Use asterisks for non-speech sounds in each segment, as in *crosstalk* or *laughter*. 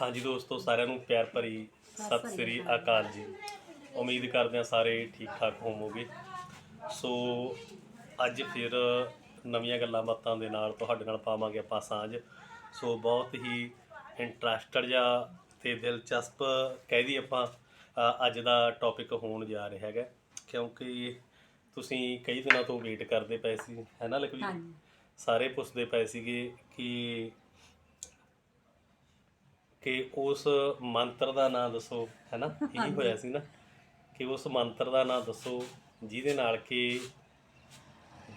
ਹਾਂਜੀ ਦੋਸਤੋ ਸਾਰਿਆਂ ਨੂੰ ਪਿਆਰ ਭਰੀ ਸਤਿ ਸ੍ਰੀ ਅਕਾਲ ਜੀ। ਉਮੀਦ ਕਰਦੇ ਹਾਂ ਸਾਰੇ ਠੀਕ ਠਾਕ ਹੋਵੋਗੇ। ਸੋ ਅੱਜ ਫਿਰ ਨਵੀਆਂ ਗੱਲਾਂ ਬਾਤਾਂ ਦੇ ਨਾਲ ਤੁਹਾਡੇ ਨਾਲ ਪਾਵਾਂਗੇ ਆਪਾਂ ਸਾਂਝ। ਸੋ ਬਹੁਤ ਹੀ ਇੰਟਰਸਟਡ ਜਾਂ ਤੇ ਦਿਲਚਸਪ ਕਹਿ ਦਈਏ ਆਪਾਂ ਅੱਜ ਦਾ ਟੌਪਿਕ ਹੋਣ ਜਾ ਰਿਹਾ ਹੈਗਾ। ਕਿਉਂਕਿ ਤੁਸੀਂ ਕਈ ਦਿਨਾਂ ਤੋਂ ਵੇਟ ਕਰਦੇ ਪਏ ਸੀ ਹੈ ਨਾ ਲਖਵੀਰ? ਸਾਰੇ ਪੁੱਛਦੇ ਪਏ ਸੀਗੇ ਕਿ ਕਿ ਉਸ ਮੰਤਰ ਦਾ ਨਾਮ ਦੱਸੋ ਹੈਨਾ? ਇਹੀ ਹੋਇਆ ਸੀ ਨਾ ਕਿ ਉਸ ਮੰਤਰ ਦਾ ਨਾਮ ਦੱਸੋ ਜਿਹਦੇ ਨਾਲ ਕਿ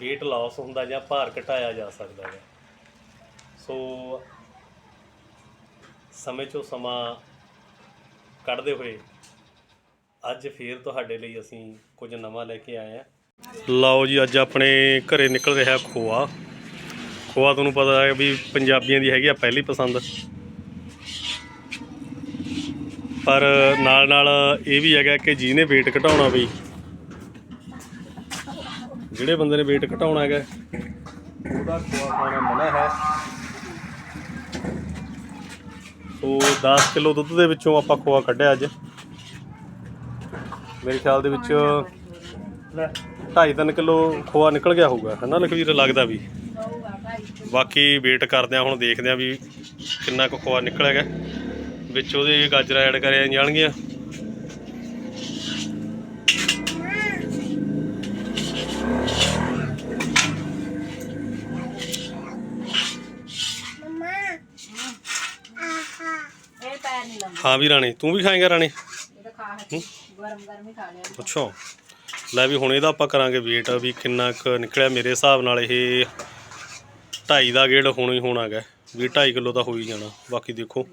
weight loss ਹੁੰਦਾ ਜਾਂ ਭਾਰ ਘਟਾਇਆ ਜਾ ਸਕਦਾ ਹੈ। ਸੋ ਸਮੇਂ ਚੋਂ ਸਮਾਂ ਕੱਢਦੇ ਹੋਏ ਅੱਜ ਫੇਰ ਤੁਹਾਡੇ ਲਈ ਅਸੀਂ ਕੁਝ ਨਵਾਂ ਲੈ ਕੇ ਆਏ ਆ ਲਓ ਜੀ ਅੱਜ ਆਪਣੇ ਘਰੇ ਨਿਕਲ ਰਿਹਾ ਖੋਆ। ਖੋਆ ਤੁਹਾਨੂੰ ਪਤਾ ਹੈ ਵੀ ਪੰਜਾਬੀਆਂ ਦੀ ਹੈਗੀ ਆ ਪਹਿਲੀ ਪਸੰਦ। ਪਰ ਨਾਲ ਨਾਲ ਇਹ ਵੀ ਹੈਗਾ ਕਿ ਜਿਹਨੇ weight ਘਟਾਉਣਾ ਬਈ, ਜਿਹੜੇ ਬੰਦੇ ਨੇ weight ਘਟਾਉਣਾ ਹੈਗਾ, ਉਹਦਾ ਖੋਆ ਖਾਣਾ ਮਨਾ ਹੈ। ਸੋ 10 ਕਿਲੋ ਦੁੱਧ ਦੇ ਵਿੱਚੋਂ ਆਪਾਂ ਖੋਆ ਕੱਢਿਆ ਅੱਜ। ਮੇਰੇ ਖਿਆਲ ਦੇ ਵਿੱਚ 2.5 ਕਿਲੋ ਖੋਆ ਨਿਕਲ ਗਿਆ ਹੋਊਗਾ ਹਨਾ ਲਖਵੀਰ, ਲੱਗਦਾ ਵੀ। ਬਾਕੀ ਵੇਟ ਕਰਦੇ ਆ ਹੁਣ ਦੇਖਦੇ ਆ ਵੀ ਕਿੰਨਾ ਕੁ ਖੋਆ ਨਿਕਲੇਗਾ ਵਿੱਚ ਉਹਦੇ ਗਾਜਰਾਂ ਐਡ ਕਰਿਆ ਜਾਣਗੀਆਂ। ਹਾਂ ਵੀ ਰਾਣੀ, ਤੂੰ ਵੀ ਖਾਏਂਗਾ ਰਾਣੀ? ਇਹ ਗਰਮ ਗਰਮ ਹੀ? ਖਾ ਲਿਆ ਅੱਛਾ। ਲੈ ਵੀ ਹੁਣ ਇਹਦਾ ਆਪਾਂ ਕਰਾਂਗੇ ਵੇਟ ਵੀ ਕਿੰਨਾ ਕੁ ਨਿਕਲਿਆ ਮੇਰੇ ਹਿਸਾਬ ਨਾਲ ਇਹ 2.5 ਦਾ ਗੇੜ ਹੋਣਾ ਹੀ ਹੋਣਾ ਹੈਗਾ ਵੀ 2.5 ਕਿਲੋ ਤਾਂ ਹੋ ਹੀ ਜਾਣਾ। ਬਾਕੀ ਦੇਖੋ।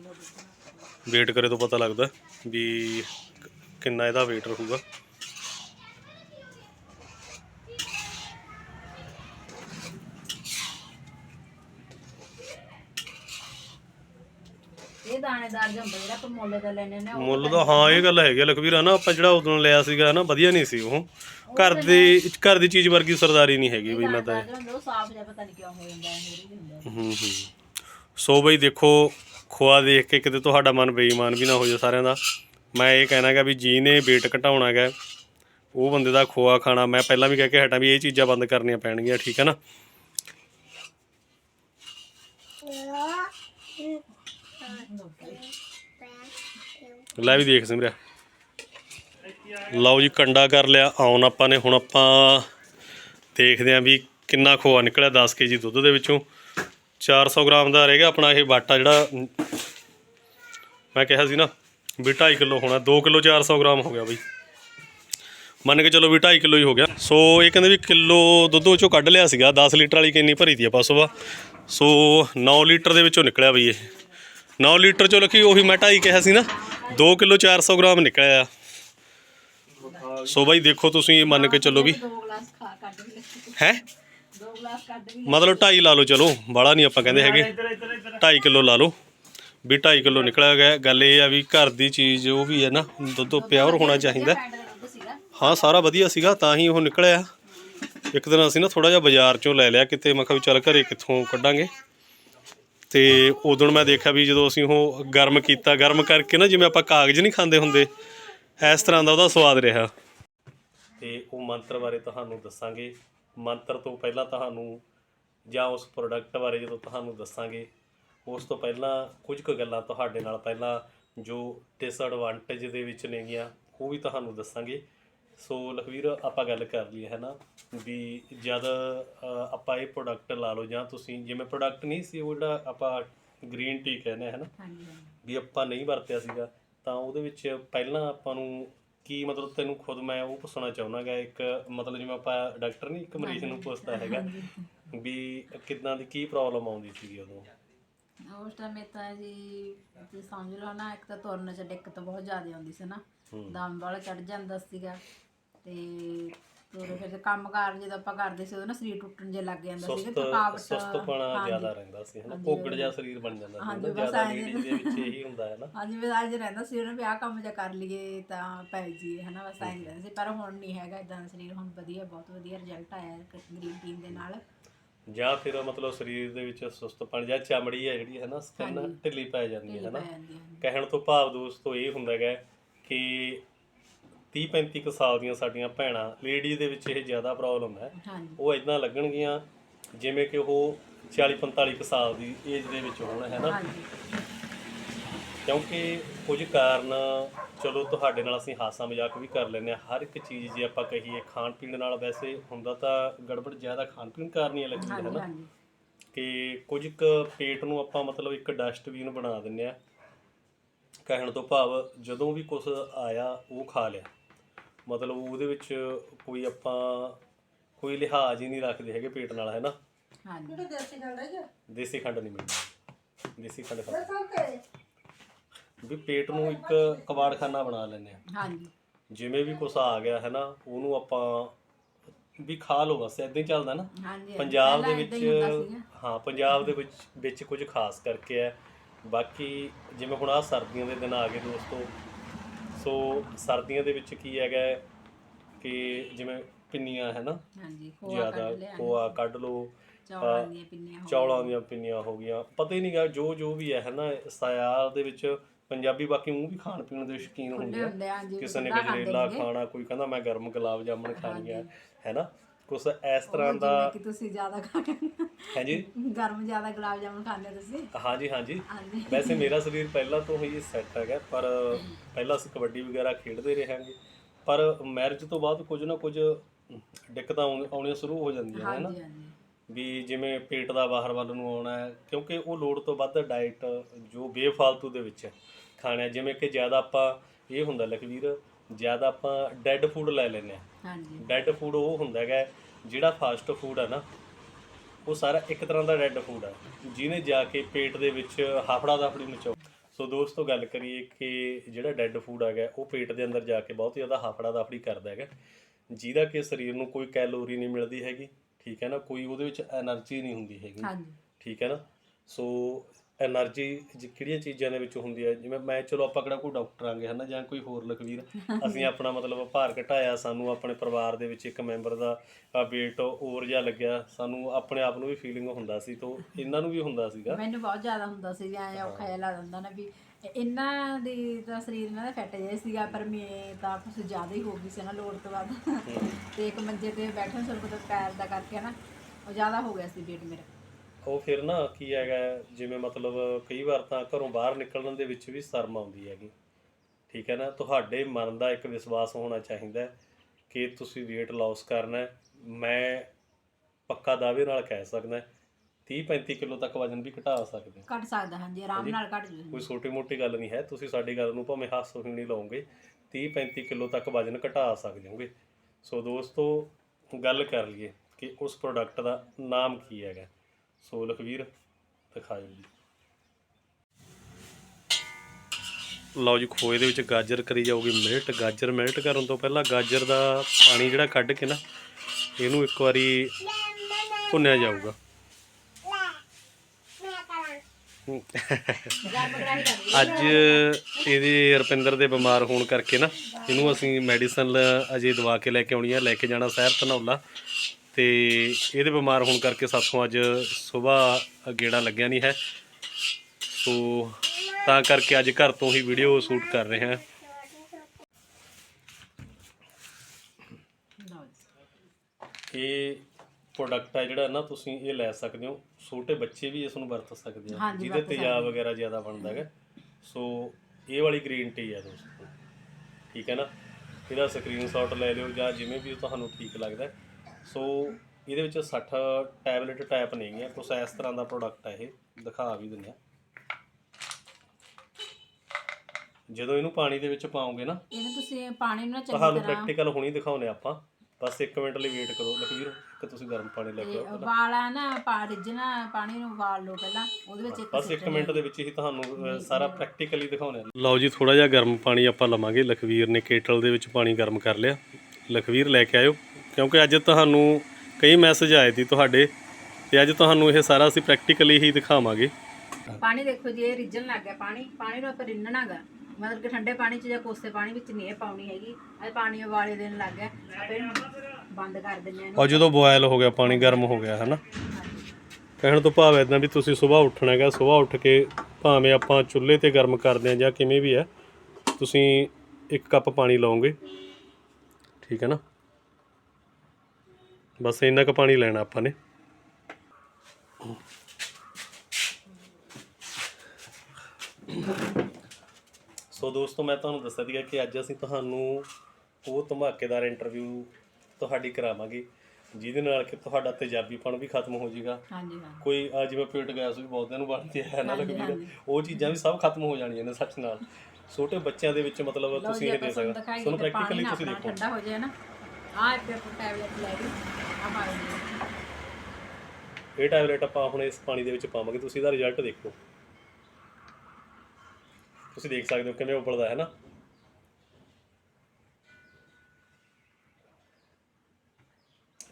ਵੇਟ ਕਰੇ ਤੋਂ ਪਤਾ ਲੱਗਦਾ ਵੀ ਕਿੰਨਾ ਇਹਦਾ ਵੇਟ ਰਹੂਗਾ। ਇਹ ਦਾਣੇਦਾਰ ਹੁੰਦਾ ਜਿਹੜਾ ਆਪਾਂ ਮੁੱਲ ਦਾ ਲੈਣੇ ਨੇ ਉਹ ਮੁੱਲ ਦਾ ਹਾਂ ਇਹ ਗੱਲ ਹੈਗੀ ਆ ਲਖਵੀਰ ਨਾ ਆਪਾਂ ਜਿਹੜਾ ਉਦੋਂ ਲਿਆ ਸੀਗਾ ਨਾ ਵਧੀਆ ਨਹੀਂ ਸੀ ਉਹ। ਘਰ ਦੀ ਘਰ ਦੀ ਚੀਜ਼ ਵਰਗੀ ਸਰਦਾਰੀ ਨਹੀਂ ਹੈਗੀ ਬਈ ਮੈਂ ਤਾਂ ਦਾਣੇਦਾਰ ਜਿਹਾ ਹੁੰਦਾ ਉਹ ਸਾਫ਼ ਜਿਹਾ ਪਤਾ ਨਹੀਂ ਕਿਉਂ ਹੋ ਜਾਂਦਾ ਹੈ ਮੇਰੀ ਵੀ ਹੁੰਦਾ। ਹੂੰ ਹੂੰ। ਸੋ ਬਈ ਦੇਖੋ ਖੋਆ ਦੇਖ ਕੇ ਕਿਤੇ ਤੁਹਾਡਾ ਮਨ ਬੇਈਮਾਨ ਵੀ ਨਾ ਹੋ ਜਾ ਸਾਰਿਆਂ ਦਾ। ਮੈਂ ਇਹ ਕਹਿਣਾਗਾ ਵੀ ਜਿਹਨੇ weight ਘਟਾਉਣਾ ਹੈਗਾ ਉਹ ਬੰਦੇ ਦਾ ਖੋਆ ਖਾਣਾ, ਮੈਂ ਪਹਿਲਾਂ ਵੀ ਕਹਿ ਕੇ ਹਟਾਂ ਵੀ ਇਹ ਚੀਜ਼ਾਂ ਬੰਦ ਕਰਨੀਆਂ ਪੈਣਗੀਆਂ, ਠੀਕ ਹੈ ਨਾ? ਲੈ ਵੀ ਦੇਖ ਸਿਮਰਿਆ। ਲਓ ਜੀ, ਕੰਡਾ ਕਰ ਲਿਆ, ਆਉਣ ਆਪਾਂ ਨੇ, ਹੁਣ ਆਪਾਂ ਦੇਖਦੇ ਆਂ ਵੀ ਕਿੰਨਾ ਖੋਆ ਨਿਕਲਿਆ 10 ਕੇਜੀ ਦੁੱਧ ਦੇ ਵਿੱਚੋਂ। 400 ਗ੍ਰਾਮ ਦਾ ਰਹੇਗਾ ਆਪਣਾ ਇਹ ਬਾਟਾ ਜਿਹੜਾ ਮੈਂ ਕਿਹਾ ਸੀ ਨਾ ਵੀ 2.5 ਕਿਲੋ ਹੋਣਾ 2 ਕਿਲੋ 400 ਗ੍ਰਾਮ ਹੋ ਗਿਆ ਬਈ। ਮੰਨ ਕੇ ਚਲੋ ਵੀ 2.5 ਕਿਲੋ ਹੀ ਹੋ ਗਿਆ। ਸੋ ਇਹ ਕਹਿੰਦੇ ਵੀ ਕਿਲੋ ਦੁੱਧ ਉਹ ਚੋਂ ਕੱਢ ਲਿਆ ਸੀਗਾ 10 ਲੀਟਰ ਵਾਲੀ ਕਿੰਨੀ ਭਰੀ ਤੀ ਆਪਾਂ ਸੁਬਾ ਸੋ 9 ਲੀਟਰ ਦੇ ਵਿੱਚੋਂ ਨਿਕਲਿਆ ਬਈ ਇਹ। 9 ਲੀਟਰ ਚੋਂ ਲੱਕੀ ਉਹੀ ਮੈਂ 2.5 ਕਿਹਾ ਸੀ ਨਾ 2 ਕਿਲੋ 400 ਗ੍ਰਾਮ ਨਿਕਲਿਆ ਸੋ ਬਾਈ ਦੇਖੋ ਤੁਸੀਂ ਇਹ ਮੰਨ ਕੇ ਚੱਲੋ ਵੀ ਹੈ? ਦੋ ਗਲਾਸ ਕੱਢ ਵੀ ਮਤਲਬ 2.5 ਲਾ ਲਓ, ਚਲੋ ਬਾਲਾ ਨਹੀਂ ਆਪਾਂ ਕਹਿੰਦੇ ਹੈਗੇ। 2.5 ਕਿਲੋ ਲਾ ਲਓ। ਵੀ 2.5 ਕਿਲੋ ਨਿਕਲਿਆ ਗਿਆ ਗੱਲ ਇਹ ਆ ਵੀ ਘਰ ਦੀ ਚੀਜ਼, ਉਹ ਵੀ ਹੈ ਨਾ, ਦੁੱਧ ਪਿਓਰ ਹੋਣਾ ਚਾਹੀਦਾ। ਹਾਂ, ਸਾਰਾ ਵਧੀਆ ਸੀਗਾ, ਤਾਂ ਹੀ ਉਹ ਨਿਕਲਿਆ। ਇੱਕ ਦਿਨ ਅਸੀਂ ਨਾ ਥੋੜਾ ਜਿਹਾ ਬਾਜ਼ਾਰ ਚੋਂ ਲੈ ਲਿਆ ਕਿਤੇ, ਮੈਂ ਕਿਹਾ ਵੀ ਚੱਲ ਘਰੇ ਕਿੱਥੋਂ ਕੱਢਾਂਗੇ। ਤੇ ਉਦੋਂ ਮੈਂ ਦੇਖਿਆ ਵੀ ਜਦੋਂ ਅਸੀਂ ਉਹ ਗਰਮ ਕੀਤਾ, ਗਰਮ ਕਰਕੇ ਨਾ ਜਿਵੇਂ ਆਪਾਂ ਕਾਗਜ਼ ਨਹੀਂ ਖਾਂਦੇ ਹੁੰਦੇ, ਇਸ ਤਰ੍ਹਾਂ ਦਾ ਉਹਦਾ ਸਵਾਦ ਰਿਹਾ। ਤੇ ਉਹ ਮੰਤਰ ਬਾਰੇ ਤੁਹਾਨੂੰ ਦੱਸਾਂਗੇ। ਮੰਤਰ ਤੋਂ ਪਹਿਲਾਂ ਤੁਹਾਨੂੰ ਜਾਂ ਉਸ ਪ੍ਰੋਡਕਟ ਬਾਰੇ ਜਦੋਂ ਤੁਹਾਨੂੰ ਦੱਸਾਂਗੇ ਉਸ ਤੋਂ ਪਹਿਲਾਂ ਕੁਝ ਕੁ ਗੱਲਾਂ ਤੁਹਾਡੇ ਨਾਲ ਪਹਿਲਾਂ ਜੋ ਡਿਸਐਡਵਾਂਟੇਜ ਦੇ ਵਿੱਚ ਨੇਗੀਆਂ ਉਹ ਵੀ ਤੁਹਾਨੂੰ ਦੱਸਾਂਗੇ। ਸੋ ਲਖਵੀਰ ਆਪਾਂ ਗੱਲ ਕਰ ਲਈਏ ਹੈ ਨਾ ਵੀ ਜਦ ਆਪਾਂ ਇਹ ਪ੍ਰੋਡਕਟ ਲਾ ਲਓ ਜਾਂ ਤੁਸੀਂ ਜਿਵੇਂ ਪ੍ਰੋਡਕਟ ਨਹੀਂ ਸੀ ਉਹ ਜਿਹੜਾ ਆਪਾਂ ਗ੍ਰੀਨ ਟੀ ਕਹਿੰਦੇ ਹੈ ਨਾ ਵੀ ਆਪਾਂ ਨਹੀਂ ਵਰਤਿਆ ਸੀਗਾ ਤਾਂ ਉਹਦੇ ਵਿੱਚ ਪਹਿਲਾਂ ਆਪਾਂ ਨੂੰ ਕੀ ਮਤਲਬ ਤੈਨੂੰ ਖੁਦ ਮੈਂ ਉਹ ਪੁੱਛਣਾ ਚਾਹੁੰਦਾਗਾ ਇੱਕ ਮਤਲਬ ਜਿਵੇਂ ਆਪਾਂ ਡਾਕਟਰ ਨਹੀਂ ਇੱਕ ਮਰੀਜ਼ ਨੂੰ ਪੁੱਛਦਾ ਹੈਗਾ ਵੀ ਕਿਦਾਂ ਦੀ ਕੀ ਪ੍ਰੋਬਲਮ ਆਉਂਦੀ ਸੀਗੀ ਉਦੋਂ? ਉਸ ਟਾਈਮ ਇਹ ਤਾਂ ਜੀ ਤੁਸੀਂ ਸਮਝ ਲਓ ਨਾ ਇੱਕ ਤਾਂ ਤੁਰਨ ਚ ਦਿੱਕਤ ਬਹੁਤ ਜ਼ਿਆਦਾ ਆਉਂਦੀ ਸੀ ਨਾ। ਦਮ ਵਾਲਾ ਚੜ ਜਾਂਦਾ ਸੀਗਾ ਤੇ ਤੁਰੇ ਫਿਰ ਕੰਮਕਾਰ ਜਦੋਂ ਆਪਾਂ ਕਰਦੇ ਸੀ ਉਹਦਾ ਨਾ ਸਰੀਰ ਟੁੱਟਣ ਜੇ ਲੱਗ ਜਾਂਦਾ ਸੀਗਾ ਸੁਸਤ ਥਕਾਵਟ ਸੁਸਤਪਣਾ ਜ਼ਿਆਦਾ ਰਹਿੰਦਾ ਸੀ ਹਨਾ? ਕੋਗੜ ਜਿਹਾ ਸਰੀਰ ਬਣ ਜਾਂਦਾ ਸੀ ਹਾਂਜੀ, ਬਸ ਜ਼ਿਆਦਾ ਐਂ ਦੇ ਵਿੱਚ ਇਹੀ ਹੁੰਦਾ ਹੈ ਨਾ। ਹਾਂਜੀ ਵੀ ਅੱਜ ਰਹਿੰਦਾ ਸੀ ਉਹਨੇ ਵੀ ਆਹ ਕੰਮ ਜੇ ਕਰ ਲਈਏ ਤਾਂ ਪੈ ਜੀ ਹਨਾ? ਬਸ ਐਂ ਰਹਿੰਦਾ ਸੀ ਪਰ ਹੁਣ ਨਹੀਂ ਹੈਗਾ ਇਦਾਂ ਦਾ ਸਰੀਰ ਹੁਣ ਵਧੀਆ ਬਹੁਤ ਵਧੀਆ ਰਿਜ਼ਲਟ ਆਇਆ ਗ੍ਰੀਨ ਟੀ ਦੇ ਨਾਲ। ਜਾਂ ਫਿਰ ਮਤਲਬ ਸਰੀਰ ਦੇ ਵਿੱਚ ਸੁਸਤਪਣ ਜਾਂ ਚਮੜੀ ਹੈ ਜਿਹੜੀ ਹੈ ਨਾ ਸਕਿਨ ਹਾਂਜੀ। ਢਿੱਲੀ ਪੈ ਜਾਂਦੀ ਹੈ ਨਾ ਪੈ ਜਾਂਦੀ ਹੈ ਕਹਿਣ ਤੋਂ ਭਾਵ ਦੋਸਤੋ ਇਹ ਹੁੰਦਾ ਹੈ ਕਿ 30 35 ਕੁ ਸਾਲ ਦੀਆਂ ਸਾਡੀਆਂ ਭੈਣਾਂ ਲੇਡੀ ਦੇ ਵਿੱਚ ਇਹ ਜ਼ਿਆਦਾ ਪ੍ਰੋਬਲਮ ਹੈ। ਹਾਂਜੀ। ਉਹ ਇਦਾਂ ਲੱਗਣਗੀਆਂ ਜਿਵੇਂ ਕਿ ਉਹ 40 45 ਕੁ ਸਾਲ ਦੀ ਏਜ ਦੇ ਵਿੱਚ ਹੋਣ ਹੈ ਨਾ? ਹਾਂਜੀ। ਕਿਉਂਕਿ ਕੁਝ ਕਾਰਨ ਚਲੋ ਤੁਹਾਡੇ ਨਾਲ ਅਸੀਂ ਹਾਸਾ ਮਜ਼ਾਕ ਵੀ ਕਰ ਲੈਂਦੇ ਹਾਂ। ਹਰ ਇੱਕ ਚੀਜ਼ ਜੇ ਆਪਾਂ ਕਹੀਏ ਖਾਣ ਪੀਣ ਨਾਲ ਵੈਸੇ ਹੁੰਦਾ ਤਾਂ ਗੜਬੜ ਜ਼ਿਆਦਾ ਖਾਣ ਪੀਣ ਕਾਰਨ ਹੀ ਹੈ ਲੱਗਦੀ ਹੈ ਹਾਂਜੀ ਨਾ। ਹਾਂਜੀ ਕਿ ਕੁਝ ਕੁ ਪੇਟ ਨੂੰ ਆਪਾਂ ਮਤਲਬ ਇੱਕ ਡਸਟਬਿਨ ਬਣਾ ਦਿੰਨੇ ਆ ਕਹਿਣ ਤੋਂ ਭਾਵ ਜਦੋਂ ਵੀ ਕੁਝ ਆਇਆ ਉਹ ਖਾ ਲਿਆ। ਮਤਲਬ ਉਹਦੇ ਵਿੱਚ ਕੋਈ ਆਪਾਂ ਕੋਈ ਲਿਹਾਜ਼ ਹੀ ਨਹੀਂ ਰੱਖਦੇ ਹੈਗੇ ਪੇਟ ਨਾਲ ਹੈ ਨਾ? ਹਾਂਜੀ। ਦੇਸੀ ਖੰਡ ਨਹੀਂ ਮਿਲਦੀ। ਦੇਸੀ ਖੰਡ ਖਾ ਵੀ ਪੇਟ ਨੂੰ ਇੱਕ ਕਬਾੜਖਾਨਾ ਬਣਾ ਲੈਂਦੇ ਆ। ਹਾਂਜੀ। ਜਿਵੇਂ ਵੀ ਕੁਛ ਆ ਗਿਆ ਹੈ ਨਾ ਉਹਨੂੰ ਆਪਾਂ ਵੀ ਖਾ ਲਓ ਬਸ ਇਦਾਂ ਹੀ ਚੱਲਦਾ ਨਾ। ਹਾਂਜੀ ਪੰਜਾਬ ਦੇ ਪਹਿਲਾਂ ਵਿੱਚ ਏਦਾਂ ਹੀ ਹੁੰਦਾ ਸੀਗਾ। ਹਾਂ ਪੰਜਾਬ ਦੇ ਵਿੱਚ ਵਿੱਚ ਕੁਝ ਖਾਸ ਕਰਕੇ ਹੈ। ਬਾਕੀ ਜਿਵੇਂ ਹੁਣ ਆ ਸਰਦੀਆਂ ਦੇ ਦਿਨ ਆ ਗਏ ਦੋਸਤੋ ਸੋ ਸਰਦੀਆਂ ਦੇ ਵਿੱਚ ਕੀ ਹੈਗਾ ਹੈ ਕਿ ਜਿਵੇਂ ਪਿੰਨੀਆਂ ਹੈ ਨਾ? ਹਾਂਜੀ ਖੋਆ ਜ਼ਿਆਦਾ ਕੱਢ ਲਿਆ ਖੋਆ ਕੱਢ ਲਓ। ਚੌਲਾਂ ਦੀਆਂ ਪਿੰਨੀਆਂ ਹੋ ਚੌਲਾਂ ਦੀਆਂ ਪਿੰਨੀਆਂ ਹੋ ਗਈਆਂ। ਪਤਾ ਹੀ ਨਹੀਂਗਾ ਜੋ ਜੋ ਵੀ ਹੈ ਹੈ ਨਾ ਸਿਆਲ ਦੇ ਵਿੱਚ ਪੰਜਾਬੀ ਬਾਕੀ ਉਹ ਵੀ ਖਾਣ ਪੀਣ ਦੇ ਸ਼ੌਕੀਨ ਹੁੰਦੇ ਆ। ਹੁੰਦੇ ਆ ਜੀ ਕਿਸੇ ਨੇ ਖਾਂਦੇ ਗਜਰੇਲਾ ਨੇਗੇ। ਖਾਣਾ ਕੋਈ ਕਹਿੰਦਾ ਮੈਂ ਗਰਮ ਗੁਲਾਬ ਜਾਮਣ ਖਾਣੀ ਹੈ ਹੈ ਨਾ? ਕੁਛ ਇਸ ਤਰ੍ਹਾਂ ਦਾ ਜਿਵੇਂ ਕਿ ਤੁਸੀਂ ਜ਼ਿਆਦਾ ਖਾਂਦੇ ਹੈ ਜੀ ਗਰਮ ਜ਼ਿਆਦਾ ਗੁਲਾਬ ਜਾਮੁਨ ਖਾਂਦੇ ਹੋ ਤੁਸੀਂ? ਹਾਂਜੀ ਹਾਂਜੀ। ਹਾਂਜੀ। ਵੈਸੇ ਮੇਰਾ ਸਰੀਰ ਪਹਿਲਾਂ ਤੋਂ ਹੀ ਸੈੱਟ ਹੈਗਾ ਪਰ ਪਹਿਲਾਂ ਅਸੀਂ ਕਬੱਡੀ ਵਗੈਰਾ ਖੇਡਦੇ ਰਹੇ ਹਾਂਗੇ ਪਰ ਮੈਰਿਜ ਤੋਂ ਬਾਅਦ ਕੁਝ ਨਾ ਕੁਝ ਦਿੱਕਤਾਂ ਆਉਣ- ਆਉਣੀਆਂ ਸ਼ੁਰੂ ਹੋ ਜਾਂਦੀਆਂ ਹੈ ਨਾ ਹਾਂਜੀ ਹਾਂਜੀ। ਵੀ ਜਿਵੇਂ ਪੇਟ ਦਾ ਬਾਹਰ ਵੱਲ ਨੂੰ ਆਉਣਾ ਹੈ ਕਿਉਂਕਿ ਉਹ ਲੋੜ ਤੋਂ ਵੱਧ ਡਾਈਟ ਜੋ ਬੇਫਾਲਤੂ ਦੇ ਵਿੱਚ ਹੈ ਖਾਣਾ ਹੈ। ਜਿਵੇਂ ਕਿ ਜ਼ਿਆਦਾ ਆਪਾਂ ਇਹ ਹੁੰਦਾ ਲਖਵੀਰ ਜ਼ਿਆਦਾ ਆਪਾਂ ਡੈੱਡ ਫੂਡ ਲੈ ਲੈਨੇ ਆ ਹਾਂਜੀ। ਡੈਡ ਫੂਡ ਉਹ ਹੁੰਦਾ ਹੈਗਾ ਜਿਹੜਾ ਫਾਸਟ ਫੂਡ ਆ ਨਾ ਉਹ ਸਾਰਾ ਇੱਕ ਤਰ੍ਹਾਂ ਦਾ ਡੈੱਡ ਫੂਡ ਆ। ਜਿਹਨੇ ਜਾ ਕੇ ਪੇਟ ਦੇ ਵਿੱਚ ਹਾਫੜਾ ਦਾਫੜੀ ਮਚਾਉ ਸੋ ਦੋਸਤੋ ਗੱਲ ਕਰੀਏ ਕਿ ਜਿਹੜਾ ਡੈੱਡ ਫੂਡ ਹੈਗਾ ਉਹ ਪੇਟ ਦੇ ਅੰਦਰ ਜਾ ਕੇ ਬਹੁਤ ਜ਼ਿਆਦਾ ਹਾਫੜਾ ਦਾਫੜੀ ਕਰਦਾ ਹੈਗਾ। ਜਿਹਦਾ ਕਿ ਸਰੀਰ ਨੂੰ ਕੋਈ ਕੈਲੋਰੀ ਨਹੀਂ ਮਿਲਦੀ ਹੈਗੀ ਠੀਕ ਹੈ ਨਾ? ਕੋਈ ਉਹਦੇ ਵਿੱਚ એનર્ਜੀ ਨਹੀਂ ਹੁੰਦੀ ਹੈਗੀ। ਹਾਂਜੀ। ਠੀਕ ਹੈ ਨਾ? ਸੋ એનર્ਜੀ ਕਿਹੜੀਆਂ ਚੀਜ਼ਾਂ ਦੇ ਵਿੱਚ ਹੁੰਦੀ ਹੈ ਜਿਵੇਂ ਮੈਂ ਚਲੋ ਆਪਾਂ ਕਿਹੜਾ ਕੋਈ ਡਾਕਟਰ ਆਂਗੇ ਹਨਾ ਜਾਂ ਕੋਈ ਹੋਰ ਲਖਵੀਰ। *laughs* ਅਸੀਂ ਆਪਣਾ ਮਤਲਬ ਭਾਰ ਘਟਾਇਆ ਸਾਨੂੰ ਆਪਣੇ ਪਰਿਵਾਰ ਦੇ ਵਿੱਚ ਇੱਕ ਮੈਂਬਰ ਦਾ weight ਹੋਰ ਜਿਹਾ ਲੱਗਿਆ। ਸਾਨੂੰ ਆਪਣੇ ਆਪ ਨੂੰ ਵੀ ਫੀਲਿੰਗ ਹੁੰਦਾ ਸੀ ਤੋਂ ਇਹਨਾਂ ਨੂੰ ਵੀ ਹੁੰਦਾ ਸੀਗਾ। ਮੈਨੂੰ ਬਹੁਤ ਜ਼ਿਆਦਾ ਹੁੰਦਾ ਸੀ ਜਾਂ ਔਖਾ ਜਿਹਾ ਲੱਗਦਾ ਹੁੰਦਾ ਨਾ ਵੀ ਇਹਨਾਂ ਦੀ ਤਾਂ ਸਰੀਰ ਨਾਲ ਫੈਟ ਜਿਹਾ ਸੀਗਾ ਪਰ ਮੇ ਤਾਂ ਕੁਝ ਜ਼ਿਆਦਾ ਹੀ ਹੋ ਗਈ ਸੀ ਨਾ ਲੋੜ ਤੋਂ ਬਾਅਦ ਤੇ ਇੱਕ ਮੰਜੇ ਤੇ ਬੈਠਣ ਸਿਰ ਕੋਲ ਪੈਰ ਦਾ ਕਰਕੇ ਨਾ ਉਹ ਜ਼ਿਆਦਾ ਹੋ ਗਿਆ ਸੀ weight ਮੇਰਾ। ਉਹ ਫਿਰ ਨਾ ਕੀ ਹੈਗਾ ਜਿਵੇਂ ਮਤਲਬ ਕਈ ਵਾਰ ਤਾਂ ਘਰੋਂ ਬਾਹਰ ਨਿਕਲਣ ਦੇ ਵਿੱਚ ਵੀ ਸ਼ਰਮ ਆਉਂਦੀ ਹੈਗੀ। ਠੀਕ ਹੈ ਨਾ? ਤੁਹਾਡੇ ਮਨ ਦਾ ਇੱਕ ਵਿਸ਼ਵਾਸ ਹੋਣਾ ਚਾਹੀਦਾ ਕਿ ਤੁਸੀਂ weight loss ਕਰਨਾ ਹੈ। ਮੈਂ ਪੱਕਾ ਦਾਅਵੇ ਨਾਲ ਕਹਿ ਸਕਦਾ 30 35 ਕਿਲੋ ਤੱਕ ਵਜ਼ਨ ਵੀ ਘਟਾ ਸਕਦੇ ਹੋ। ਘਟ ਸਕਦਾ ਹਾਂਜੀ ਆਰਾਮ ਨਾਲ ਘਟ ਜੂ ਕੋਈ ਛੋਟੀ ਮੋਟੀ ਗੱਲ ਨਹੀਂ ਹੈ ਤੁਸੀਂ ਸਾਡੀ ਗੱਲ ਨੂੰ ਭਾਵੇਂ ਹਾਸੋ ਹੀ ਨਹੀਂ ਲਾਉਂਗੇ 30 35 ਕਿਲੋ ਤੱਕ ਵਜ਼ਨ ਘਟਾ ਸਕਦੇ ਹੋਗੇ। ਸੋ ਦੋਸਤੋ ਗੱਲ ਕਰ ਲਈਏ ਕਿ ਉਸ ਪ੍ਰੋਡਕਟ ਦਾ ਨਾਮ ਕੀ ਹੈਗਾ। ਸੋ ਲਖਵੀਰ, ਦਿਖਾਇਓ ਜੀ। ਲਓ ਜੀ, ਖੋਏ ਦੇ ਵਿੱਚ ਗਾਜਰ ਕਰੀ ਜਾਊਗੀ, ਮਿਲਟ, ਗਾਜਰ ਮਿਲਟ ਕਰਨ ਤੋਂ ਪਹਿਲਾਂ ਗਾਜਰ ਦਾ ਪਾਣੀ ਜਿਹੜਾ ਕੱਢ ਕੇ ਨਾ, ਇਹਨੂੰ ਇੱਕ ਵਾਰੀ ਭੁੰਨਿਆ ਜਾਊਗਾ। ਅੱਜ ਇਹਦੇ ਰੁਪਿੰਦਰ ਦੇ ਬਿਮਾਰ ਹੋਣ ਕਰਕੇ ਨਾ, ਇਹਨੂੰ ਅਸੀਂ ਮੈਡੀਸਨ ਅਜੇ ਦਵਾ ਕੇ ਲੈ ਕੇ ਆਉਣੀ ਆ, ਲੈ ਕੇ ਜਾਣਾ ਸ਼ਹਿਰ ਧਨੌਲਾ। ਤੇ ਇਹਦੇ ਬਿਮਾਰ ਹੋਣ ਕਰਕੇ ਸਾਥੋਂ ਅੱਜ ਸਵੇਰ ਗੇੜਾ ਲੱਗਿਆ ਨਹੀਂ ਹੈ। ਸੋ ਤਾਂ ਕਰਕੇ ਅੱਜ ਘਰ ਤੋਂ ਹੀ ਵੀਡੀਓ ਸ਼ੂਟ ਕਰ ਰਹੇ ਹਾਂ। ਜੀ। ਇਹ ਪ੍ਰੋਡਕਟ ਹੈ ਜਿਹੜਾ ਨਾ ਤੁਸੀਂ ਇਹ ਲੈ ਸਕਦੇ ਹੋ। ਛੋਟੇ ਬੱਚੇ ਵੀ ਇਸ ਨੂੰ ਵਰਤ ਸਕਦੇ ਆ। ਜਿਹਦੇ ਵਰਤ ਤੇਜ਼ਾਬ ਵਗੈਰਾ ਜ਼ਿਆਦਾ ਬਣਦਾ ਹੈਗਾ। ਸੋ ਇਹ ਵਾਲੀ ਗ੍ਰੀਨ ਟੀ ਹੈ ਦੋਸਤੋ। ਠੀਕ ਹੈ ਨਾ? ਇਹਦਾ ਸਕਰੀਨਸ਼ਾਟ ਲੈ ਲਿਓ ਜਾਂ ਜਿਵੇਂ ਵੀ ਤੁਹਾਨੂੰ ਠੀਕ ਲੱਗਦਾ। ਸੋ ਇਹਦੇ ਵਿੱਚ 60 ਟੈਬਲੇਟ ਟਾਈਪ ਨਹੀਂ ਹੈ ਕੁਛ ਇਸ ਤਰ੍ਹਾਂ ਦਾ ਪ੍ਰੋਡਕਟ ਹੈ ਇਹ। ਦਿਖਾ ਵੀ ਦਿੰਦੇ ਆ ਜਦੋਂ ਇਹਨੂੰ ਪਾਣੀ ਦੇ ਵਿੱਚ ਪਾਓਗੇ ਨਾ ਇਹਨੂੰ ਤੁਸੀਂ ਪਾਣੀ ਨੂੰ ਨਾ ਚੰਗੀ ਤੁਹਾਨੂੰ ਤਰ੍ਹਾਂ ਪ੍ਰੈਕਟੀਕਲ ਹੁਣੀ ਦਿਖਾਉਨੇ ਆਪਾਂ। ਬਸ 1 ਮਿੰਟ ਲਈ ਵੇਟ ਕਰੋ ਲਖਵੀਰ ਕਿ ਤੁਸੀਂ ਗਰਮ ਪਾਣੀ ਲੈ ਕੇ ਆਓ। ਵਾਲਾ ਨਾ ਪਾ ਰਿੱਝਣਾ ਪਾਣੀ ਨੂੰ ਉਬਾਲ ਲਓ ਪਹਿਲਾਂ ਉਹਦੇ ਵਿੱਚ ਇੱਕ ਬਸ 1 ਮਿੰਟ ਦੇ ਵਿੱਚ ਹੀ ਤੁਹਾਨੂੰ ਸਾਰਾ ਪ੍ਰੈਕਟੀਕਲੀ ਦਿਖਾਉਣਾ ਲਓ ਜੀ ਥੋੜਾ ਜਿਹਾ ਗਰਮ ਪਾਣੀ ਆਪਾਂ ਲਵਾਂਗੇ। ਲਖਵੀਰ ਨੇ ਕੇਟਲ ਦੇ ਵਿੱਚ ਪਾਣੀ ਗਰਮ ਕਰ ਲਿਆ। ਲਖਵੀਰ ਲੈ ਕੇ ਆਇਓ। ਕਿਉਂਕਿ ਅੱਜ ਤੁਹਾਨੂੰ ਕਈ ਮੈਸੇਜ ਆਏ ਸੀ ਤੁਹਾਡੇ ਤੇ ਅੱਜ ਤੁਹਾਨੂੰ ਇਹ ਸਾਰਾ ਅਸੀਂ ਪ੍ਰੈਕਟੀਕਲੀ ਹੀ ਦਿਖਾਵਾਂਗੇ। ਪਾਣੀ ਦੇਖੋ ਜੀ ਇਹ ਰਿੱਝਣ ਲੱਗ ਗਿਆ ਪਾਣੀ। ਪਾਣੀ ਨੂੰ ਆਪਾਂ ਰਿੰਨਣਾਗਾ ਮਤਲਬ ਕਿ ਠੰਡੇ ਪਾਣੀ 'ਚ ਜਾਂ ਕੋਸੇ ਪਾਣੀ ਵਿੱਚ ਨਹੀਂ ਇਹ ਪਾਉਣੀ ਹੈਗੀ। ਇਹ ਪਾਣੀ ਉਬਾਲੇ ਦੇਣ ਲੱਗ ਗਿਆ। ਆਪਾਂ ਇਹਨੂੰ ਬੰਦ ਕਰ ਹਾਂ ਇਹਨੂੰ। ਔਰ ਜਦੋਂ ਬੋਇਲ ਹੋ ਗਿਆ ਪਾਣੀ ਗਰਮ ਹੋ ਗਿਆ ਹੈ ਨਾ ਹਾਂਜੀ। ਕਹਿਣ ਤੋਂ ਭਾਵ ਇਦਾਂ ਵੀ ਤੁਸੀਂ ਸਵੇਰ ਉੱਠਣਾ ਹੈਗਾ ਸਵੇਰ ਉੱਠ ਕੇ ਭਾਵੇਂ ਆਪਾਂ ਚੁੱਲ੍ਹੇ ਤੇ ਗਰਮ ਕਰਦੇ ਹਾਂ ਜਾਂ ਕਿਵੇਂ ਵੀ ਹੈ ਤੁਸੀਂ ਇੱਕ ਕੱਪ ਪਾਣੀ ਲਓਗੇ। ਠੀਕ ਹੈ ਨਾ? ਬਸ ਇੰਨਾ ਕੁ ਪਾਣੀ ਲੈਣਾ ਆਪਾਂ ਨੇ। ਸੋ ਦੋਸਤੋ ਮੈਂ ਤੁਹਾਨੂੰ ਦੱਸਿਆ ਸੀਗਾ ਕਿ ਅੱਜ ਅਸੀਂ ਤੁਹਾਨੂੰ ਉਹ ਧਮਾਕੇਦਾਰ ਇੰਟਰਵਿਊ ਤੁਹਾਡੀ ਕਰਾਵਾਂਗੇ ਜਿਹਦੇ ਨਾਲ ਕਿ ਤੁਹਾਡਾ ਤੇਜ਼ਾਬੀਪਣ ਵੀ ਖਤਮ ਹੋ ਜਾਏਗਾ। ਹਾਂਜੀ ਹਾਂ ਕੋਈ ਆ ਜਿਵੇਂ ਪੇਟ ਗੈਸ ਵੀ ਬਹੁਤਿਆਂ ਨੂੰ ਬਣਦੀ ਹੈ ਨਾ ਹਾਂਜੀ। ਉਹ ਚੀਜ਼ਾਂ ਵੀ ਸਭ ਖਤਮ ਹੋ ਜਾਣੀਆਂ ਨੇ ਸੱਚ ਨਾਲ। ਛੋਟੇ ਬੱਚਿਆਂ ਦੇ ਵਿੱਚ ਮਤਲਬ ਤੁਸੀਂ ਇਹ ਦੇ ਸਕਦੇ ਤੁਹਾਨੂੰ ਪ੍ਰੈਕਟੀਕਲੀ ਤੁਸੀਂ ਦੇਖੋ। ਠੰਡਾ ਹੋ ਜਾਏ ਨਾ। ਆਪਾਂ ਟੈਬਲੇਟ ਲੈ ਆ ਮਾਰ ਇਹ ਟੈਬਲੇਟ ਆਪਾਂ ਹੁਣ ਇਸ ਪਾਣੀ ਦੇ ਵਿੱਚ ਪਾਵਾਂਗੇ। ਤੁਸੀਂ ਇਹਦਾ ਰਿਜ਼ਲਟ ਦੇਖੋ। ਤੁਸੀਂ ਦੇਖ ਸਕਦੇ ਹੋ ਕਿਵੇਂ ਉਬਲਦਾ ਹੈ ਨਾ।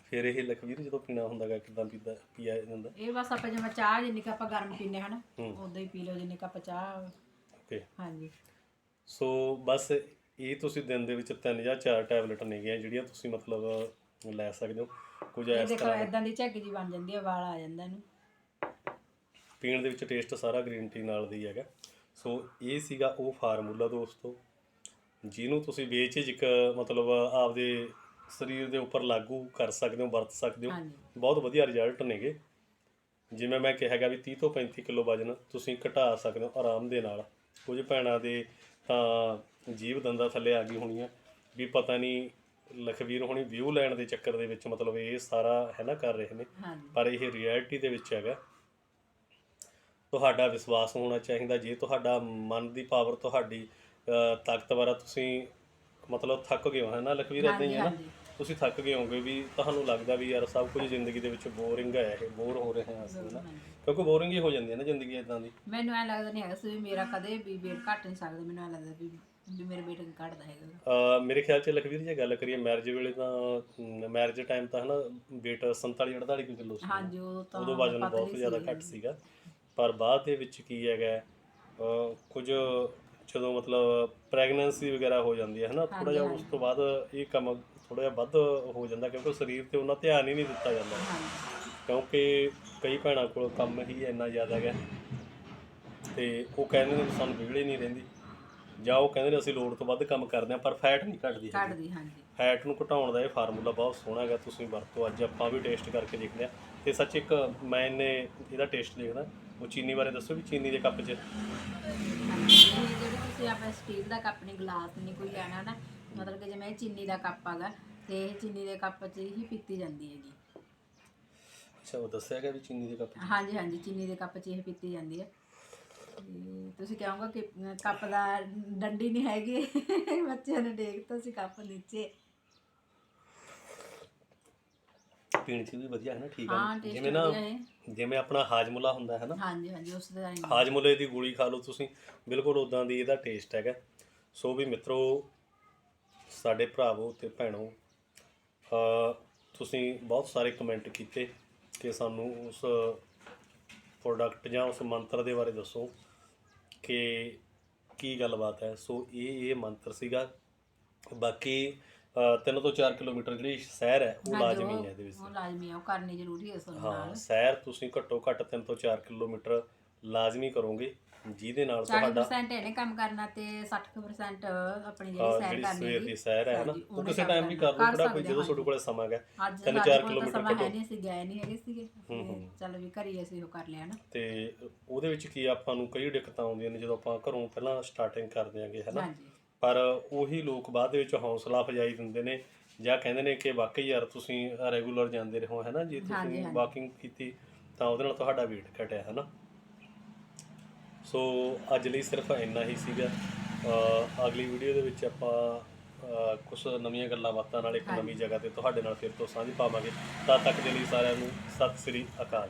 ਫਿਰ ਇਹ ਲਖਵੀਰ ਜਦੋਂ ਪੀਣਾ ਹੁੰਦਾਗਾ ਕਿਦਾਂ ਪੀਦਾ ਪੀਆ ਜਾਂਦਾ? ਇਹ ਬਸ ਆਪਾਂ ਜਿਵੇਂ ਚਾਹ ਜਿੰਨੀ ਕੁ ਆਪਾਂ ਗਰਮ ਪੀਨੇ ਹਨ ਹੂੰ। ਉਦਾਂ ਹੀ ਪੀ ਲਓ ਜਿੰਨੀ ਕੁ ਆਪਾਂ ਚਾਹ। ਓਕੇ ਹਾਂਜੀ। ਸੋ ਬਸ ਇਹ ਤੁਸੀਂ ਦਿਨ ਦੇ ਵਿੱਚ ਤਿੰਨ ਜਾਂ ਚਾਰ ਟੈਬਲੇਟ ਨੇਗੀਆਂ ਜਿਹੜੀਆਂ ਤੁਸੀਂ ਮਤਲਬ ਲੈ ਸਕਦੇ ਹੋ। ਕੁਝ ਇਸ ਦੇਖੋ ਤਰ੍ਹਾਂ ਇਦਾਂ ਦੀ ਝੱਗ ਜੀ ਬਣ ਜਾਂਦੀ ਹੈ ਵਾਲ ਆ ਜਾਂਦਾ ਇਹਨੂੰ। ਪੀਣ ਦੇ ਵਿੱਚ ਟੇਸਟ ਸਾਰਾ ਗ੍ਰੀਨ ਟੀ ਨਾਲ ਦਾ ਹੈਗਾ। ਸੋ ਇਹ ਸੀਗਾ ਉਹ ਫਾਰਮੂਲਾ ਦੋਸਤੋ ਜਿਹਨੂੰ ਤੁਸੀਂ ਬੇਝਿਜਕ ਮਤਲਬ ਆਪਦੇ ਸਰੀਰ ਦੇ ਉੱਪਰ ਲਾਗੂ ਕਰ ਸਕਦੇ ਹੋ ਵਰਤ ਸਕਦੇ ਹੋ। ਹਾਂਜੀ। ਬਹੁਤ ਵਧੀਆ ਰਿਜ਼ਲਟ ਨੇਗੇ। ਜਿਵੇਂ ਮੈਂ ਕਿਹਾ ਹੈਗਾ ਵੀ 30 ਤੋਂ 35 ਕਿਲੋ ਵਜਨ ਤੁਸੀਂ ਘਟਾ ਸਕਦੇ ਹੋ ਆਰਾਮ ਦੇ ਨਾਲ। ਕੁਝ ਭੈਣਾਂ ਦੇ ਤਾਂ ਜੀਭ ਦੰਦਾਂ ਥੱਲੇ ਆ ਗਈ ਹੋਣੀਆਂ ਵੀ ਪਤਾ ਨਹੀਂ ਲਖਵੀਰ ਹੋਣੀ ਵਿਊ ਲੈਣ ਦੇ ਚੱਕਰ ਦੇ ਵਿੱਚ ਮਤਲਬ ਇਹ ਸਾਰਾ ਹੈ ਨਾ ਕਰ ਰਹੇ ਨੇ। ਪਰ ਇਹ ਰਿਐਲਿਟੀ ਦੇ ਵਿੱਚ ਹੈਗਾ। ਤੁਹਾਡਾ ਵਿਸ਼ਵਾਸ ਹੋਣਾ ਚਾਹੀਦਾ। ਜੇ ਤੁਹਾਡਾ ਮਨ ਦੀ ਪਾਵਰ ਤੁਹਾਡੀ ਤਾਕਤਵਰ ਆ ਤੁਸੀਂ ਮਤਲਬ ਥੱਕ ਗਏ ਹੋ ਹੈ ਨਾ ਲਖਵੀਰ? ਇਦਾਂ ਹੀ ਹੈ ਨਾ? ਤੁਸੀਂ ਥੱਕ ਗਏ ਹੋਗੇ ਵੀ ਤੁਹਾਨੂੰ ਲੱਗਦਾ ਵੀ ਯਾਰ ਸਭ ਕੁਝ ਜ਼ਿੰਦਗੀ ਦੇ ਵਿੱਚ ਬੋਰਿੰਗ ਹੈ ਇਹ ਬੋਰ ਹੋ ਰਹੇ ਹਾਂ ਅਸੀਂ ਨਾ। ਕਿਉਂਕਿ ਬੋਰਿੰਗ ਹੀ ਹੋ ਜਾਂਦੀ ਹੈ ਨਾ ਜ਼ਿੰਦਗੀ ਇਦਾਂ ਦੀ। ਮੈਨੂੰ ਐ ਲੱਗਦਾ ਨਹੀਂ ਹੈਗਾ ਸੀ ਮੇਰਾ ਕਦੇ ਵੀ weight ਘਟ ਨਹੀਂ ਸਕਦਾ। ਮੈਨੂੰ ਐ ਲੱਗਦਾ ਵੀ ਵੀ ਮੇਰੇ weight ਘਟਦਾ ਹੈਗਾ। ਅਹ, ਮੇਰੇ ਖਿਆਲ 'ਚ ਲਖਵੀਰ ਜੇ ਗੱਲ ਕਰੀਏ ਮੈਰਿਜ ਵੇਲੇ ਤਾਂ ਮੈਰਿਜ ਟਾਈਮ ਤਾਂ ਹਨਾ weight 47 48 ਕਿਲੋ ਸੀ। ਹਾਂਜੀ ਉਹ ਤਾਂ ਉਦੋਂ ਵਜਨ ਪਤਲੀ ਬਹੁਤ ਸੀ, ਜ਼ਿਆਦਾ ਘੱਟ ਸੀਗਾ। ਪਰ ਬਾਅਦ ਦੇ ਵਿੱਚ ਕੀ ਹੈਗਾ ਅਹ ਕੁਝ ਜਦੋਂ ਮਤਲਬ ਪ੍ਰੈਗਨੈਂਸੀ ਵਗੈਰਾ ਹੋ ਜਾਂਦੀ ਹੈ ਹਨਾ ਥੋੜਾ ਜਿਹਾ ਉਸ ਤੋਂ ਬਾਅਦ ਇਹ ਕੰਮ ਥੋੜਾ ਜਿਹਾ ਵੱਧ ਹੋ ਜਾਂਦਾ ਕਿਉਂਕਿ ਸਰੀਰ ਤੇ ਉਹਨਾਂ ਧਿਆਨ ਹੀ ਨਹੀਂ ਦਿੱਤਾ ਜਾਂਦਾ। ਹਾਂਜੀ। ਕਿਉਂਕਿ ਕਈ ਭੈਣਾਂ ਕੋਲ ਕੰਮ ਹੀ ਇੰਨਾ ਜ਼ਿਆਦਾ ਹੈਗਾ। ਤੇ ਉਹ ਕਹਿੰਦੇ ਨੇ ਵੀ ਸਾਨੂੰ ਵਿਗੜੇ ਨਹੀਂ ਰਹਿੰਦੀ। ਜਾਂ ਉਹ ਕਹਿੰਦੇ ਨੇ ਅਸੀਂ ਲੋੜ ਤੋਂ ਵੱਧ ਕੰਮ ਕਰਦੇ ਹਾਂ ਪਰ ਫੈਟ ਨਹੀਂ ਘਟਦੀ ਹੈਗੀ। ਘਟਦੀ ਹਾਂਜੀ। ਫੈਟ ਨੂੰ ਘਟਾਉਣ ਦਾ ਇਹ ਫਾਰਮੂਲਾ ਬਹੁਤ ਸੋਹਣਾ ਹੈਗਾ ਤੁਸੀਂ ਵਰਤੋ ਅੱਜ ਆਪਾਂ ਵੀ ਟੇਸਟ ਕਰਕੇ ਦੇਖਦੇ ਹਾਂ। ਤੇ ਸੱਚ ਇੱਕ ਮੈਂ ਇਹਨੇ ਇਹਦਾ ਟੇਸਟ ਦੇਖਦਾ ਉਹ ਚੀਨੀ ਬਾਰੇ ਦੱਸੋ ਵੀ ਚੀਨੀ ਦੇ ਕੱਪ 'ਚ। ਹਾਂਜੀ ਇਹ ਜਿਹੜੀ ਤੁਸੀਂ ਆਪਣੇ ਸਟੀਲ ਦਾ ਕੱਪ ਨਹੀਂ ਗਲਾਸ ਨਹੀਂ ਕੋਈ ਲੈਣਾ ਨਾ ਮਤਲਬ ਕਿ ਜਿਵੇਂ ਇਹ ਚੀਨੀ ਦਾ ਕੱਪ ਹੈਗਾ ਤੇ ਇਹ ਚੀਨੀ ਦੇ ਕੱਪ 'ਚ ਹੀ ਪੀਤੀ ਜਾਂਦੀ ਹੈਗੀ। ਅੱਛਾ ਉਹ ਦੱਸਿਆ ਗਿਆ ਵੀ ਚੀਨੀ ਦੇ ਕੱਪ 'ਚ। ਹਾਂਜੀ ਹਾਂਜੀ ਚੀਨੀ ਦੇ ਕੱਪ 'ਚ ਇਹ ਪੀਤੀ ਜਾਂਦੀ ਹੈ। ਤੁਸੀਂ ਕਹੋਗੇ ਕਿ ਕੱਪ ਦਾ ਡੰਡੀ ਨਹੀਂ ਹੈਗੀ। *laughs* ਬੱਚਿਆਂ ਨੇ ਦੇਖਤਾ ਸੀ ਕੱਪ ਨੀਚੇ। ਪੀਣ 'ਚ ਵੀ ਵਧੀਆ ਹੈ ਨਾ ਠੀਕ ਹਾਂ ਹੈ ਜਿਵੇਂ ਨਾ ਵਧੀਆ ਹੈ। ਜਿਵੇਂ ਆਪਣਾ ਹਾਜਮੁਲਾ ਹੁੰਦਾ ਹੈ ਨਾ। ਹਾਂਜੀ ਹਾਂਜੀ ਉਸ ਦਾ ਹੀ। ਹਾਜਮੁਲੇ ਦੀ ਗੋਲੀ ਖਾ ਲਓ ਤੁਸੀਂ ਬਿਲਕੁਲ ਉਦਾਂ ਦੀ ਇਹਦਾ ਟੇਸਟ ਹੈਗਾ। ਸੋ ਵੀ ਮਿੱਤਰੋ ਸਾਡੇ ਭਰਾਵੋ ਤੇ ਭੈਣੋ ਅ ਤੁਸੀਂ ਬਹੁਤ ਸਾਰੇ ਕਮੈਂਟ ਕੀਤੇ ਕਿ ਸਾਨੂੰ ਉਸ ਪ੍ਰੋਡਕਟ ਜਾਂ ਉਸ ਮੰਤਰ ਦੇ ਬਾਰੇ ਦੱਸੋ। ਕਿ ਕੀ ਗੱਲਬਾਤ ਹੈ? ਸੋ ਇਹ ਇਹ ਮੰਤਰ ਸੀਗਾ। ਬਾਕੀ 3 ਤੋਂ 4 ਕਿਲੋਮੀਟਰ ਜਿਹੜੀ ਸੈਰ ਹੈ ਉਹ ਲਾਜ਼ਮੀ ਹੈ ਇਹਦੇ ਵਿੱਚ। ਉਹ ਲਾਜ਼ਮੀ ਹੈ ਉਹ ਕਰਨੀ ਜ਼ਰੂਰੀ ਹੈ ਸਾਨੂੰ ਹਾਂ ਸੈਰ ਤੁਸੀਂ ਘੱਟੋ ਘੱਟ 3 ਤੋਂ 4 ਕਿਲੋਮੀਟਰ ਲਾਜ਼ਮੀ ਕਰੋਗੇ। ਜਿਹਦੇ ਨਾਲ ਤੁਹਾਡਾ 40% ਇਹਨੇ ਕੰਮ ਕਰਨਾ ਤੇ 60% ਆਪਣੀ ਜਿਹੜੀ ਸੈਰ ਜਿਹੜੀ ਕਰਨੀ ਸਵੇਰ ਦੀ ਹੈਗੀ। ਸੈਰ ਹੈ ਨਾ ਉਹ ਕਿਸੇ ਟਾਈਮ ਵੀ ਕਰ। ਲਓ ਕਿਹੜਾ ਕੋਈ ਜਦੋਂ ਹਾਂ, ਤੁਹਾਡੇ ਕੋਲੇ ਸਮਾਂ ਅੱਜ ਤਿੰਨ ਸਾਡੇ ਚਾਰ ਕੋਲ ਤਾਂ ਕਿਲੋਮੀਟਰ ਸਮਾਂ ਹੈ ਕੱਢੋ ਨਹੀਂ ਸੀ ਗਏ ਨਹੀਂ ਹੈਗੇ ਸੀਗੇ। ਚੱਲ ਵੀ ਘਰੀ ਅਸੀਂ ਉਹ ਕਰ ਲਿਆ ਨਾ। ਤੇ ਉਹਦੇ ਵਿੱਚ ਕੀ ਆਪਾਂ ਨੂੰ ਕਈ ਦਿੱਕਤਾਂ ਆਉਂਦੀਆਂ ਨੇ ਜਦੋਂ ਆਪਾਂ ਘਰੋਂ ਪਹਿਲਾਂ ਸਟਾਰਟਿੰਗ ਕਰਦੇ ਆਂਗੇ ਹੈਨਾ? ਪਰ ਉਹੀ ਲੋਕ ਬਾਅਦ ਦੇ ਵਿੱਚ ਹੌਸਲਾ ਅਫਜਾਈ ਦਿੰਦੇ ਨੇ ਜਾਂ ਕਹਿੰਦੇ ਨੇ ਕਿ ਵਾਕਈ ਯਾਰ ਤੁਸੀਂ ਰੈਗੂਲਰ ਜਾਂਦੇ ਰਹੋ ਹੈਨਾ? ਜੇ ਤੁਸੀਂ। ਵਾਕਿੰਗ ਕੀਤੀ ਤਾਂ ਉਹਦੇ ਨਾਲ ਤੁਹਾਡਾ weight ਘਟਿਆ ਹੈਨਾ? ਸੋ ਅੱਜ ਲਈ ਸਿਰਫ ਇੰਨਾ ਹੀ ਸੀਗਾ। ਅਗਲੀ ਵੀਡੀਓ ਦੇ ਵਿੱਚ ਆਪਾਂ ਕੁਝ ਨਵੀਆਂ ਗੱਲਾਂ ਬਾਤਾਂ ਨਾਲ ਇੱਕ ਨਵੀਂ ਜਗ੍ਹਾ ਤੇ ਤੁਹਾਡੇ ਨਾਲ ਫਿਰ ਤੋਂ ਸਾਂਝ ਪਾਵਾਂਗੇ। ਤਦ ਤੱਕ ਦੇ ਲਈ ਸਾਰਿਆਂ ਨੂੰ ਸਤਿ ਸ੍ਰੀ ਅਕਾਲ।